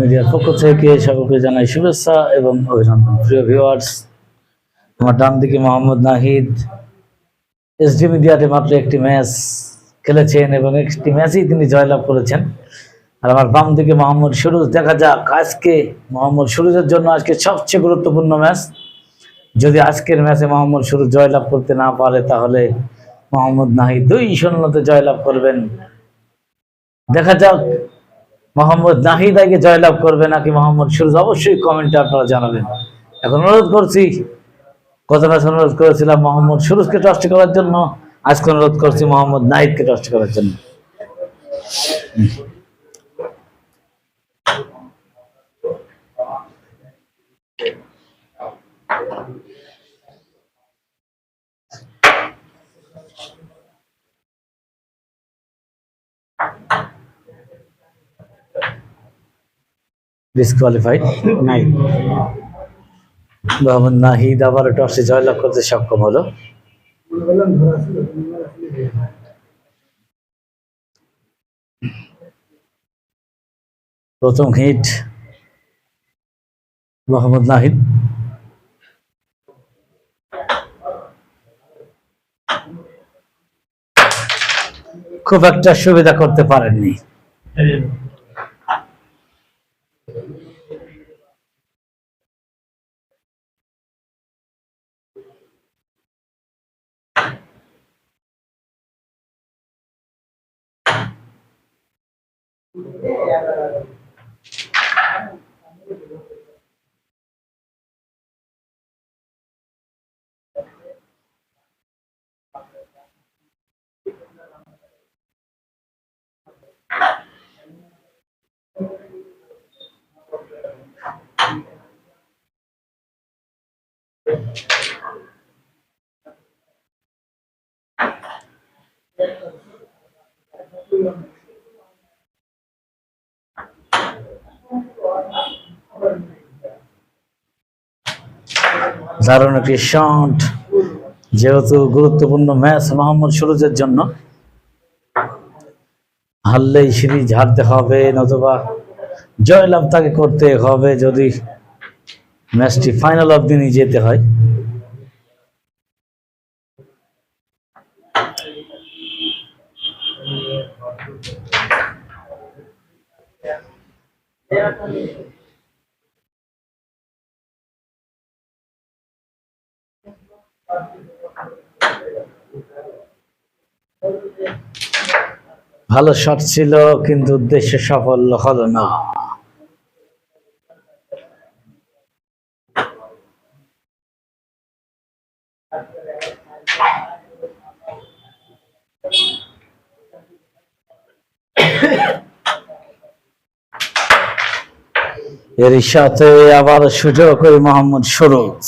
মিডিয়ার পক্ষ থেকে সকলকে জানাই শুভেচ্ছা এবং অভিনন্দন। প্রিয় ভিউয়ার্স আমার ডান দিকে মোহাম্মদ নাহিদ। এসডি মিডিয়াতে মাত্র একটি ম্যাচ খেলেছেন এবং একটি ম্যাচেই তিনি জয়লাভ করেছেন। আর আমার বাম দিকে মোহাম্মদ সুরুজ। দেখা যাক আজকে মোহাম্মদ সুরুজের জন্য আজকে সবচেয়ে গুরুত্বপূর্ণ ম্যাচ যদি আজকের ম্যাচে মোহাম্মদ সুরুজ জয়লাভ করতে না পারে, তাহলে মোহাম্মদ নাহিদ দুই শূন্যতে জয়লাভ করবেন। দেখা যাক, মোহাম্মদ নাহিদ আগে জয়লাভ করবে নাকি মোহাম্মদ সুরজ অবশ্যই কমেন্টে আপনারা জানাবেন। এখন অনুরোধ করছি ম্যাচ অনুরোধ করেছিলাম মোহাম্মদ সুরজকে টস্ট করার জন্য। আজকে অনুরোধ করছি মোহাম্মদ নাহিদকে টস্ট করার জন্য। ডিসকোয়ালিফাইড নাই মোহাম্মদ নাহিদ আবার টসে জয়লাভ করতে সক্ষম হলো। প্রথম হিট মোহাম্মদ নাহিদ। খুব একটা সুবিধা করতে পারেননি। দারুণ একটি শট যেহেতু গুরুত্বপূর্ণ ম্যাচ মোহাম্মদ সুরজের জন্য, হারলেই সিরিজ হারতে হবে, নতুবা জয়লাভ তাকে করতে হবে যদি ম্যাচটি ফাইনাল অবধি নিয়ে যেতে হয়। ভালো শট ছিল কিন্তু উদ্দেশ্য সফল হলো না। এর সাথে আবার সুযোগ ওই মোহাম্মদ সুরজ।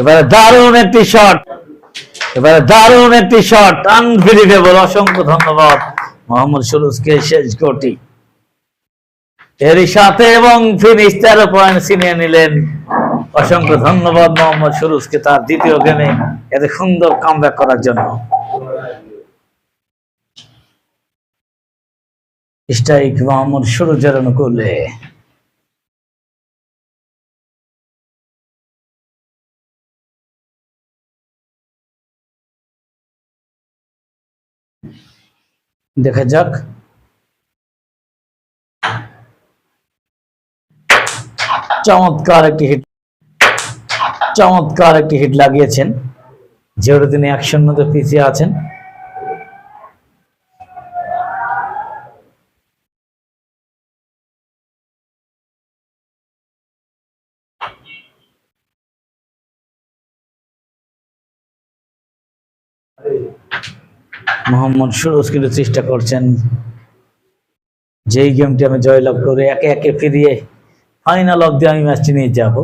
এবারে দারুণ একটি শট এবারে দারুণ একটি শট আনবিলিভেবল অসংখ্য ধন্যবাদ মোহাম্মদ সুরুজকে শেষ কোটি। এরই সাথে এবং ফিনিশ তেরো পয়েন্ট ছিনিয়ে নিলেন। অসংখ্য ধন্যবাদ মোহাম্মদ সুরুজকে তার দ্বিতীয় গেমে এত সুন্দর কামব্যাক করার জন্য। স্ট্রাইক মোহাম্মদ সুরুজের অনুকূলে। দেখা যাক। চমৎকার একটি হিট চমৎকার একটি হিট লাগিয়েছেন। যেহেতু তিনি এক শূন্যতে পিছিয়ে আছেন। মোহাম্মদ সুরজ কিন্তু চেষ্টা করছেন। যেই গেমটি আমি জয়লাভ করে একে একে ফিরিয়ে ফাইনাল অবধি আমি ম্যাচটি নিয়ে যাব।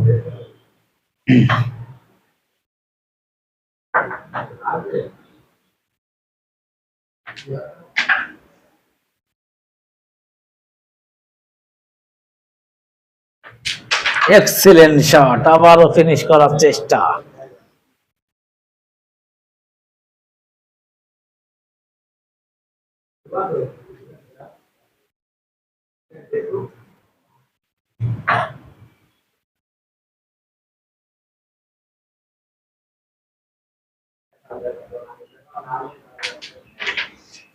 এক্সিলেন্ট শট আবারও ফিনিশ করার চেষ্টা।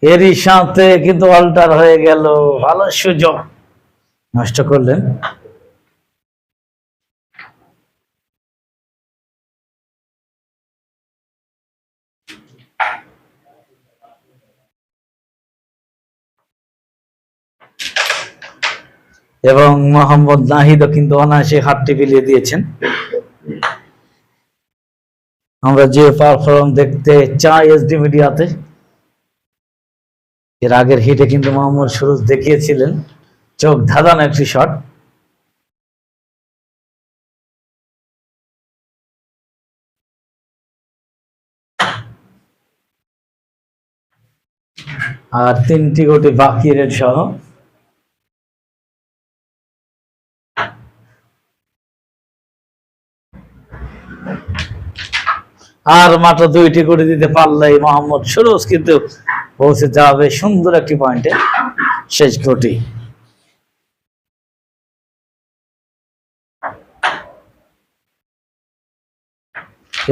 এরই সাথে কিন্তু অল্টার হয়ে গেল। ভালো সুযোগ। নষ্ট করলেন। এবং মোহাম্মদ নাহিদও কিন্তু অনায়াসে হাতটি বিলিয়ে দিয়েছেন। আমরা যে পারফরম দেখতে চাই এসডি মিডিয়াতে এর আগের হিটে কিন্তু মোহাম্মদ সুরজ দেখিয়েছিলেন। চোখ ধাঁধানো একটি শট আর তিনটি গোটি বাকি রেড সহ আর মাত্র দুইটি করে দিতে পারলেই মোহাম্মদ সুরজ কিন্তু পৌঁছে যাবে সুন্দর একটি পয়েন্টে শেষ ঘটি।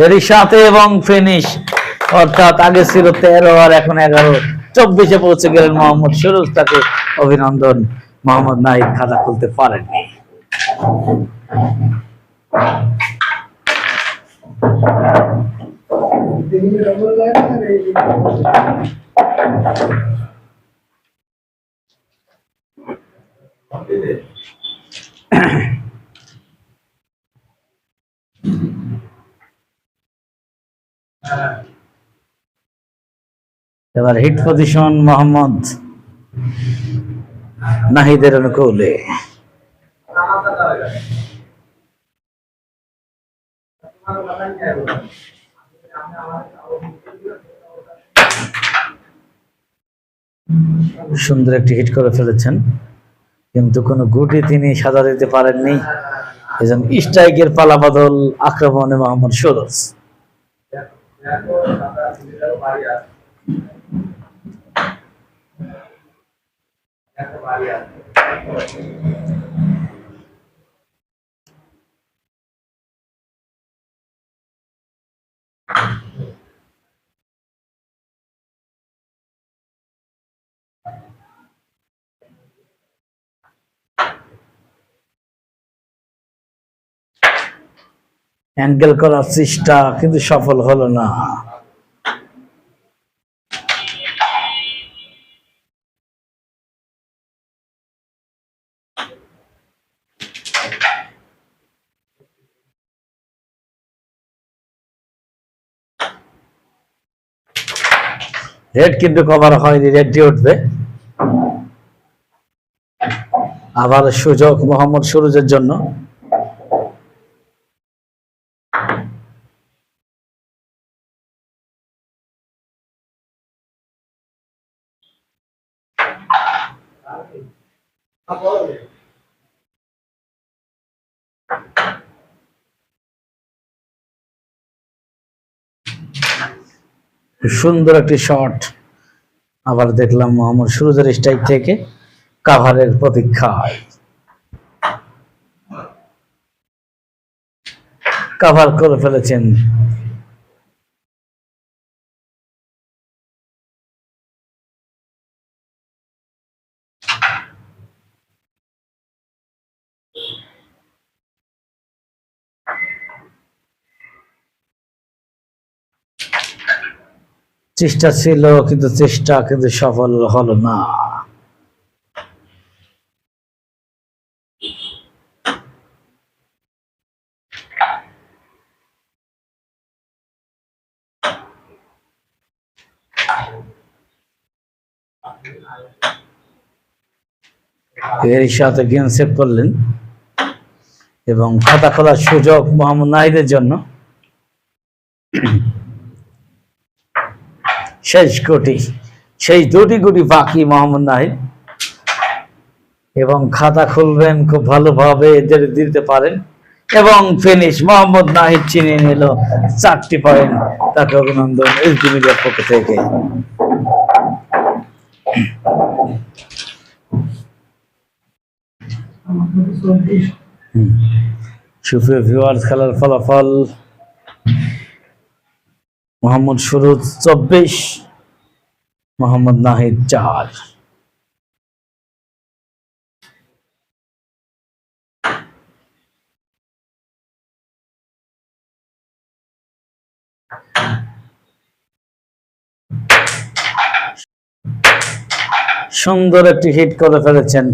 এরই সাথে এবং ফিনিশ অর্থাৎ আগে ছিল তেরো আর এখন এগারো। চব্বিশে পৌঁছে গেলেন মোহাম্মদ সুরজ, তাকে অভিনন্দন। মোহাম্মদ নাহিদ খাতা খুলতে পারেননি। এবার হিট পজিশন মোহাম্মদ নাহিদের অনুকূলে। সুন্দর একটি হিট করে ফেলেছেন। কিন্তু কোনো গুটি তিনি সাজা দিতে পারেননি। এজন স্ট্রাইকের পালা বদল আক্রমণে মোহাম্মদ সুরজ অ্যাঙ্গেল করার চেষ্টা কিন্তু সফল হলো না। রেড কিন্তু কভার হয়নি রেডটি উঠবে। আবার সুযোগ, মোহাম্মদ সুরুজের জন্য। সুন্দর একটি শট আবার দেখলাম মোহাম্মদ সুরজের স্ট্রাইক থেকে কাভারের প্রতীক্ষায়। কাভার করে ফেলেছেন চেষ্টা ছিল, কিন্তু চেষ্টা, কিন্তু সফল হলো না। এর সাথে গেম সেভ করলেন। এবং খাতা খোলার সুযোগ মোহাম্মদ নাহিদের জন্য। শেষ কোটি সেই দুটি কোটি বাকি মোহাম্মদ নাহিদ। এবং খাতা খুলবেন খুব ভালোভাবে এদের দিতে পারেন। এবং ফিনিশ মোহাম্মদ নাহিদ চিনিয়ে নিল চারটি পয়েন্ট। তাকে অভিনন্দন এসডি মিডিয়ার পক্ষ থেকে। সুপ্রিয় ভিউয়ার্স খেলার ফলাফল মোহাম্মদ সুরুজ চব্বিশ, মোহাম্মদ নাহিদ চার। সুন্দর একটি হিট করে ফেলেছেন।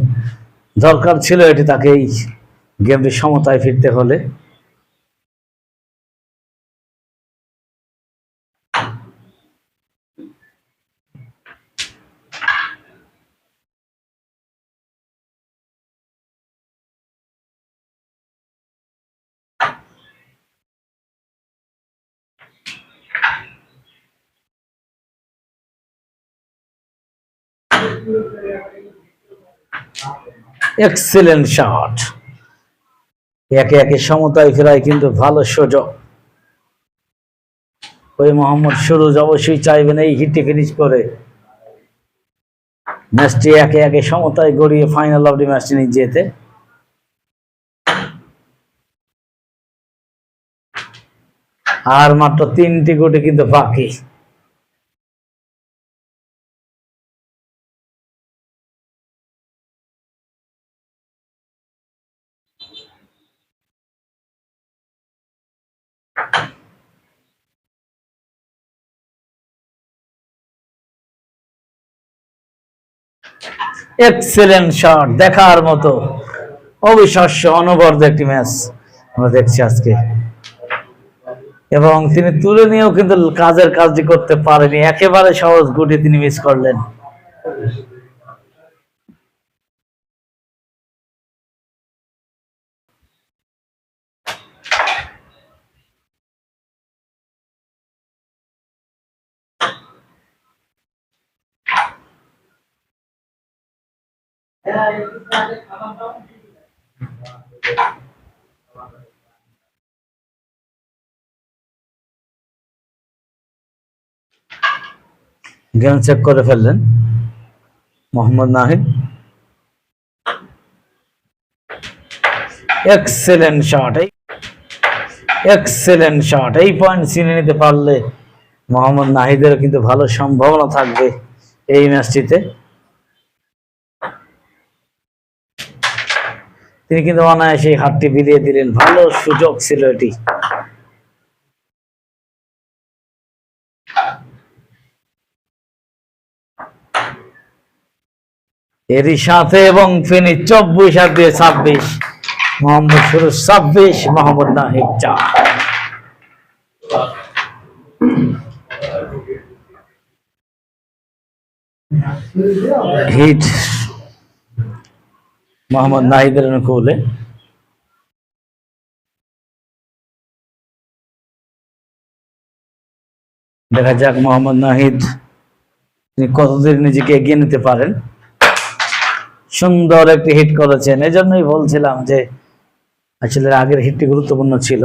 দরকার ছিল এটি তাকে এই গেমটি সমতায় ফিরতে হলে। এক্সিলেন্ট শট একে একে সমতায় ফেরায় কিন্তু ভালো সুযোগ। ওই মোহাম্মদ সুরুজ অবশ্যই চাইবেন এই হিটটি ফিনিশ করে। ম্যাচটি একে একে সমতায় গড়িয়ে ফাইনাল অব দি ম্যাচটি নিয়ে যেতে। আর মাত্র তিনটি গুটি কিন্তু বাকি। এক্সেলেন্ট শট দেখার মতো। অবিশ্বাস্য, অনবদ্য একটি ম্যাচ আমরা দেখছি আজকে। এবং তিনি তুলে নিয়েও কিন্তু কাজের কাজটি করতে পারেনি। একেবারে সহজ গুটি তিনি মিস করলেন। গেম চেক করে ফেললেন। মোহাম্মদ নাহিদ। এক্সেলেন্ট শট এই। এক্সেলেন্ট শট এই পয়েন্ট চিনে নিতে পারলে মোহাম্মদ নাহিদের কিন্তু ভালো সম্ভাবনা থাকবে এই ম্যাচটিতে তিনি কিন্তু অনায়াসে হাতটি বিলিয়ে দিলেন। ভালো সুযোগ ছিল এটি। এরই সাথে এবং ফিনি চব্বিশ আর দিয়ে ছাব্বিশ, মোহাম্মদ শুরু ছাব্বিশ, মোহাম্মদ নাহিদ চার। হিট মোহাম্মদ নাহিদের অনুকূলে। দেখা যাক মোহাম্মদ নাহিদ তিনি কতদিন নিজেকে এগিয়ে নিতে পারেন। সুন্দর একটি হিট করেছেন। এজন্যই বলছিলাম যে আসলে আগের হিটটি গুরুত্বপূর্ণ ছিল।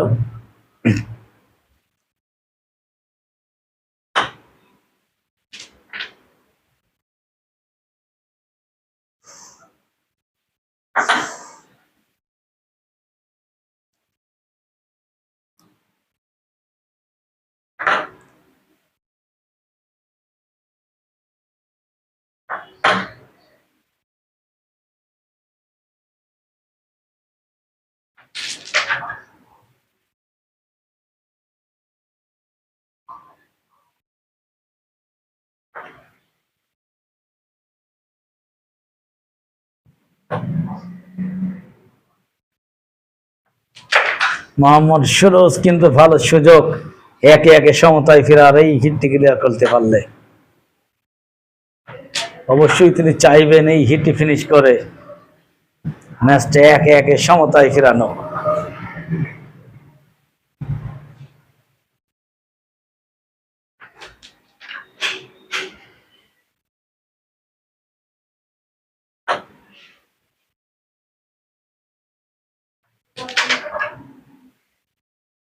মোহাম্মদ সুরজ কিন্তু ভালো সুযোগ। একে একে সমতায় ফেরার এই হিটটি ক্লিয়ার করতে পারলে। অবশ্যই তিনি চাইবেন এই হিটটি ফিনিশ করে। ম্যাচটা একে একে সমতায় ফেরানো।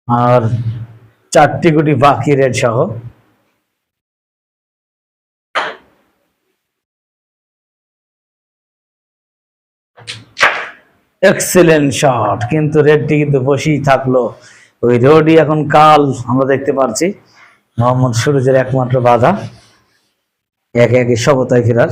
আর চারটি গুটি বাকি রেড সহ। এক্সেলেন্ট শট কিন্তু রেডটি কিন্তু বসেই থাকল। ওই রোডই এখন কাল আমরা দেখতে পাচ্ছি মোহাম্মদ সুরজের একমাত্র বাধা। একে একে সবতায় ফেরার।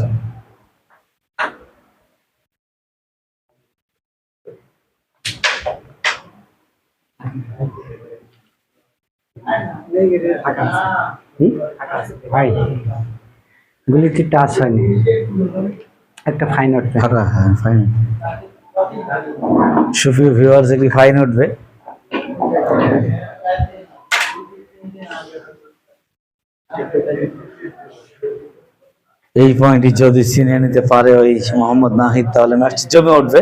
ভাই টাচ হয়নি? একটা ফাইন হ্যাঁ ফাইন সুপ্রিয় ভিউয়ার্স একটি ফাইন উঠবে। এই পয়েন্টটি যদি চিনে নিতে পারে ওই মোহাম্মদ নাহিদ, তাহলে ম্যাচটি জমে উঠবে।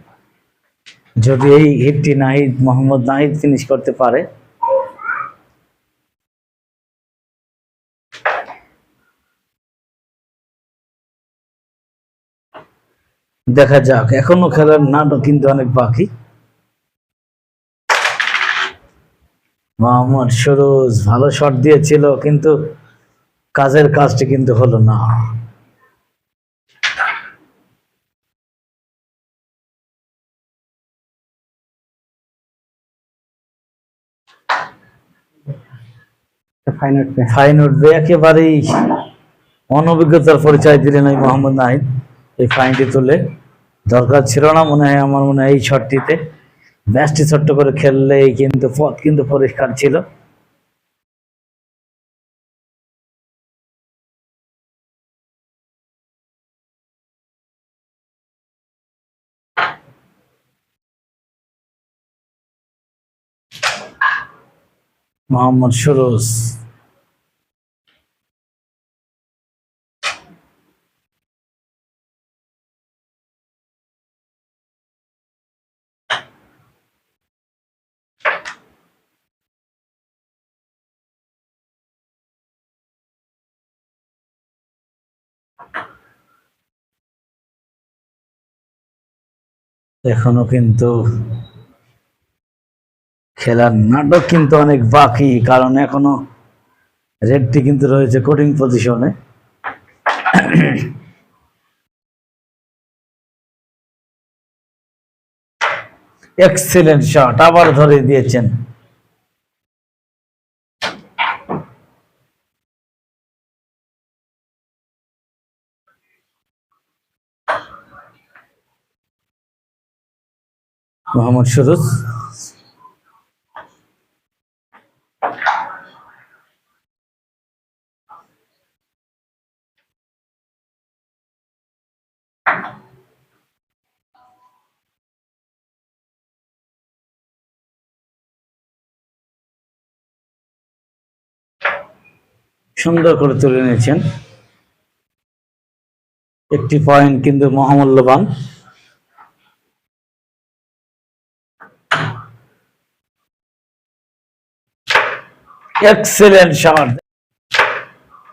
যদি এই হিটটি নাহিদ, মোহাম্মদ নাহিদ ফিনিশ করতে পারে। দেখা যাক, এখনও খেলার নাটক কিন্তু অনেক বাকি। মোহাম্মদ সরোজ, ভালো শট দিয়েছিল, কিন্তু কাজের কাজটি কিন্তু হলো না। ফাইন ফাইন উঠবে একেবারেই অনভিজ্ঞতার পরিচয় দিলেন ওই মোহাম্মদ নাহিদ। এই ফাইনটি তুলে দরকার ছিল না মনে হয়, আমার মনে হয় এই শটটিতে ব্যাসটি ছোট্ট করে খেললে কিন্তু পথ কিন্তু পরিষ্কার ছিল। মোহাম্মদ সুরুজ। এখনও কিন্তু খেলার নাটক কিন্তু অনেক বাকি, কারণ এখনও রেডটি কিন্তু রয়েছে কোটিং পজিশনে। এক্সেলেন্ট শট, আবার ধরে দিয়েছেন। মোহাম্মদ সুরুজ। সুন্দর করে তুলে নিয়েছেন। একটি পয়েন্ট কিন্তু মহামূল্যবান। এক্সেলেন্ট শট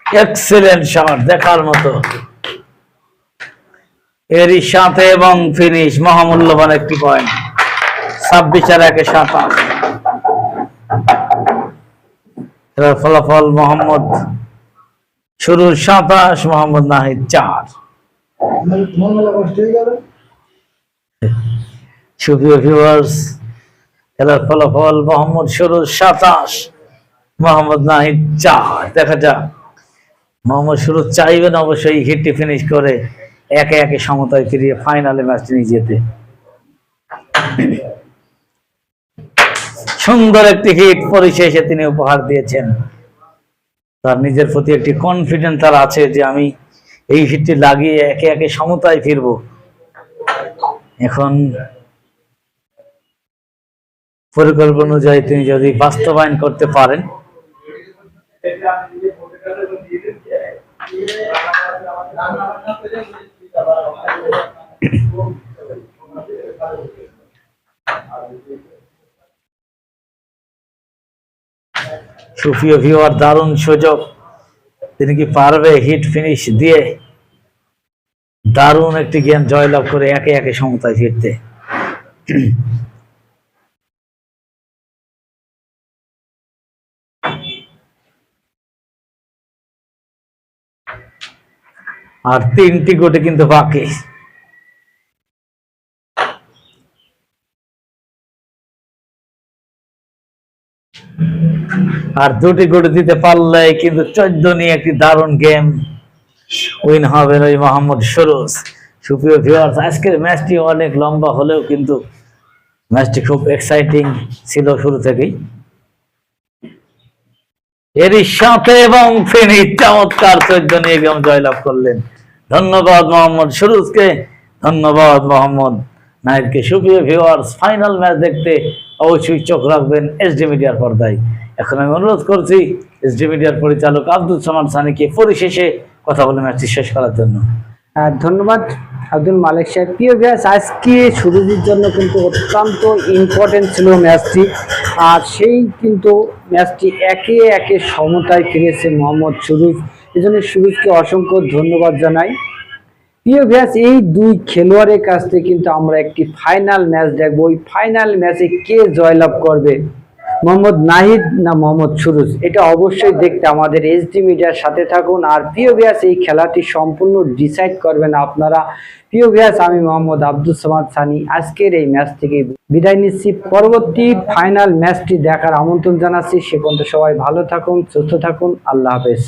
এক্সেলেন্ট শট দেখার মতো। এরই সাথে এবং ফিনিশ, মহামূল্যবান একটি পয়েন্ট। ছাব্বিশ আর একে সাতাশ এবার ফলাফল মোহাম্মদ শুরুর সাতাশ, মোহাম্মদ নাহিদ চার। সুপ্রিয় ভিউয়ার্স খেলার ফলাফল মোহাম্মদ সরোজ সাতাশ, মোহাম্মদ নাহিদ চার। দেখা যাক, মোহাম্মদ সুরজ চাইবেন অবশ্যই হিটটি ফিনিশ করে একে একে সমতায় ফিরিয়ে ফাইনালে ম্যাচটি নিয়ে যেতে। সুন্দর একটি হিট পরিশেষে তিনি উপহার দিয়েছেন। তার নিজের প্রতি একটি কনফিডেন্স তার আছে যে আমি এই হিটটি লাগিয়ে একে একে সমতায় ফিরব। এখন পরিকল্পনা অনুযায়ী তিনি যদি বাস্তবায়ন করতে পারেন সুপ্রিয় ভিউয়ার দারুণ সুযোগ। তিনি কি পারবে হিট ফিনিশ দিয়ে? দারুণ একটি গেম জয়লাভ করে একে একে সমতায় ফিরতে। আর তিনটি গোটে কিন্তু বাকি। আর দুটি গোটে দিতে পারলে কিন্তু চোদ্দ নিয়ে একটি দারুণ গেম উইন হবেন ওই মোহাম্মদ সরোজ। সুপ্রিয় ভিউয়ার্স আজকের ম্যাচটি অনেক লম্বা হলেও কিন্তু ম্যাচটি খুব এক্সাইটিং ছিল শুরু থেকেই। এরই সাথে এবং ফেনী চমৎকার চোদ্দ নিয়ে গেম জয়লাভ করলেন। ধন্যবাদ মোহাম্মদ সুরুজকে। ধন্যবাদ মোহাম্মদ নাইদকে সুপ্রিয় ভিউয়ার্স ফাইনাল ম্যাচ দেখতে অবশ্যই চোখ রাখবেন এসডি মিডিয়ার পর্দায়। এখন আমি অনুরোধ করছি এসডি মিডিয়ার পরিচালক আব্দুল সামান সানিকে পরিশেষে কথা বলে ম্যাচটি শেষ করার জন্য। ধন্যবাদ আব্দুল মালিক সাহেব। প্রিয় ব্যাস আজকে শুরুর জন্য কিন্তু অত্যন্ত ইম্পর্টেন্ট ছিল ম্যাচটি আর সেই কিন্তু ম্যাচটি একে একে সমতায় ফিরেছে মোহাম্মদ সুরুজ। এই জন্য সুরুজকে অসংখ্য ধন্যবাদ জানাই। প্রিয় ব্যাস এই দুই খেলোয়াড়ের কাছ কিন্তু আমরা একটি ফাইনাল ম্যাচ দেখব। ওই ফাইনাল ম্যাচে কে জয়লাভ করবে? মোহাম্মদ নাহিদ না মোহাম্মদ সুরুজ? এটা অবশ্যই দেখতে আমাদের এইচডি মিডিয়ার সাথে থাকুন। আর প্রিয় ভিয়াস এই খেলাটি সম্পূর্ণ ডিসাইড করবেন আপনারা। প্রিয় ভিয়াস আমি মোহাম্মদ আব্দুল সামাদ সানি। আজকের এই ম্যাচ থেকে বিদায় নিচ্ছি। পরবর্তী ফাইনাল ম্যাচটি দেখার আমন্ত্রণ জানাচ্ছি। সে পর্যন্ত সবাই ভালো থাকুন, সুস্থ থাকুন। আল্লাহ হাফেজ।